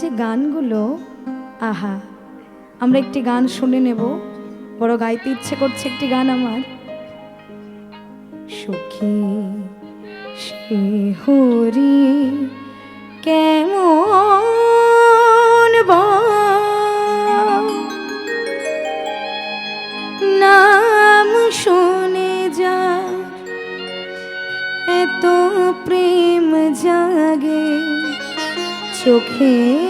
যে গানগুলো, আহা, আমরা একটি গান শুনে নেব। বড় গাইতে ইচ্ছে করছে একটি গান আমার। সখী, সে হরি কেমন? নাম শুনে যা এত প্রেম জাগে। চোখে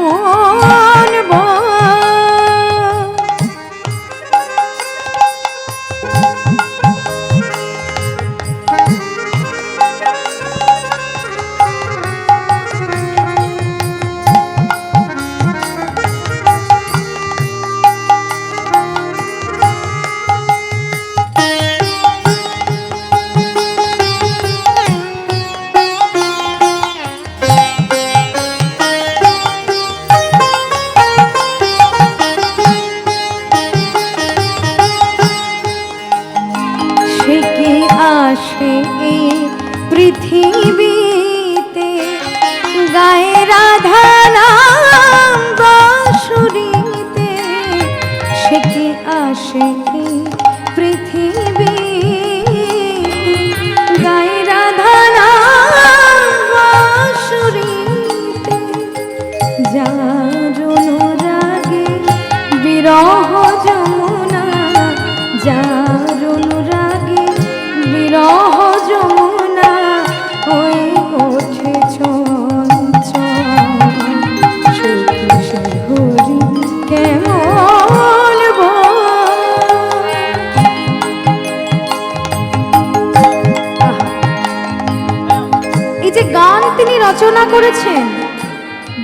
রচনা করেছেন।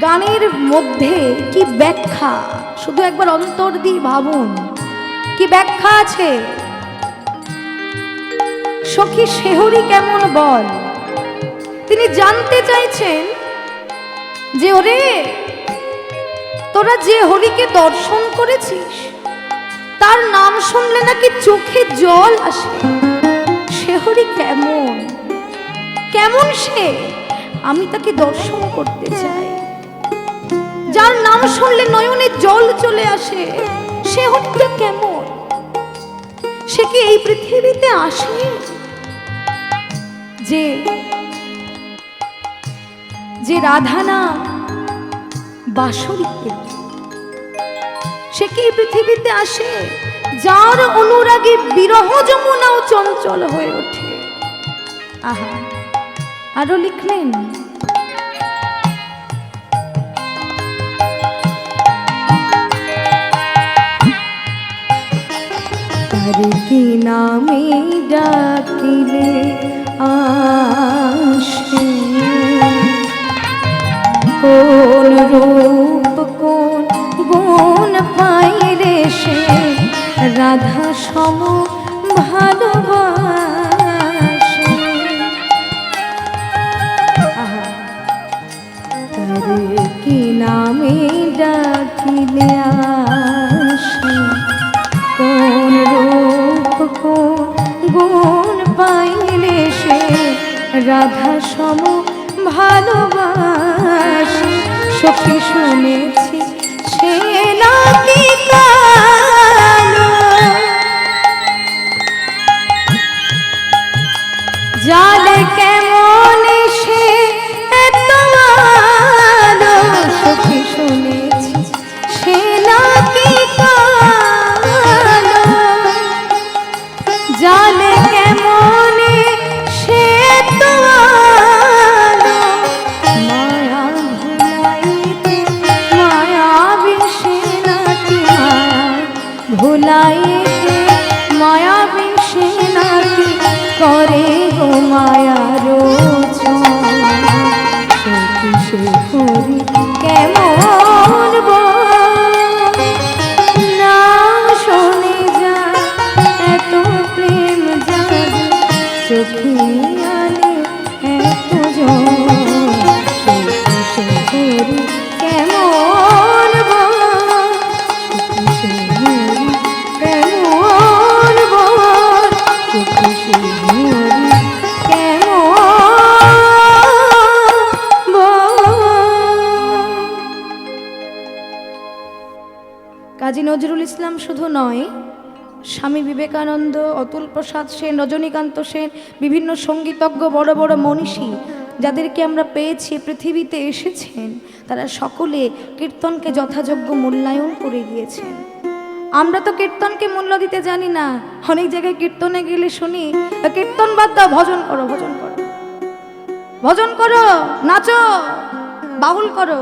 গানের মধ্যে কি ব্যাখ্যা? শুধু একবার অন্তর দিয়ে ভাবুন। কি ব্যাখ্যা আছে? সখী শেহরি কেমন বল? তিনি জানতে চাইছেন যে, ওরে, তোরা যে হরিকে দর্শন করেছিস, তার নাম শুনলে নাকি চোখে জল আসে? সে হরি কেমন? কেমন সে? আমি তাকে দর্শন করতে চাই। যার নাম শুনলে নয়নে জল চলে আসে। সে হরিটা কেমন? সে কি এই পৃথিবীতে আসে? যে যে রাধা নাম বাসরিতে সে কি এই পৃথিবীতে আসে? যার অনুরাগে বিরহ যমুনাও চঞ্চল হয়ে ওঠে। আহা আরও লিখলেন। কি নামে ডাকিলে আসে কোন রূপ, কোন গুণ পাইরে সে? রাধা সম ভালোবাসে। নামে ডাকিলে আসে। কোন রূপ, কোন গুণ পাইলে সে রাধা সম ভালোবাসে। সখী শুনেছি সে নাকি জালে কেমন ভুলাইতে মায়া বিষে নাকি করে গো মায়ার নজরুল ইসলাম শুধু নয়, স্বামী বিবেকানন্দ, অতুল প্রসাদ সেন, রজনীকান্ত সেন, বিভিন্ন সঙ্গীতজ্ঞ, বড় বড় মনীষী যাদেরকে আমরা পেয়েছি, পৃথিবীতে এসেছেন, তারা সকলে কীর্তনকে যথাযোগ্য মূল্যায়ন করে গিয়েছেন। আমরা তো কীর্তনকে মূল্য দিতে জানি না। অনেক জায়গায় কীর্তনে গেলে শুনি, কীর্তন বাদ দাও, ভজন করো ভজন করো। ভজন করো, নাচো, বাউল করো।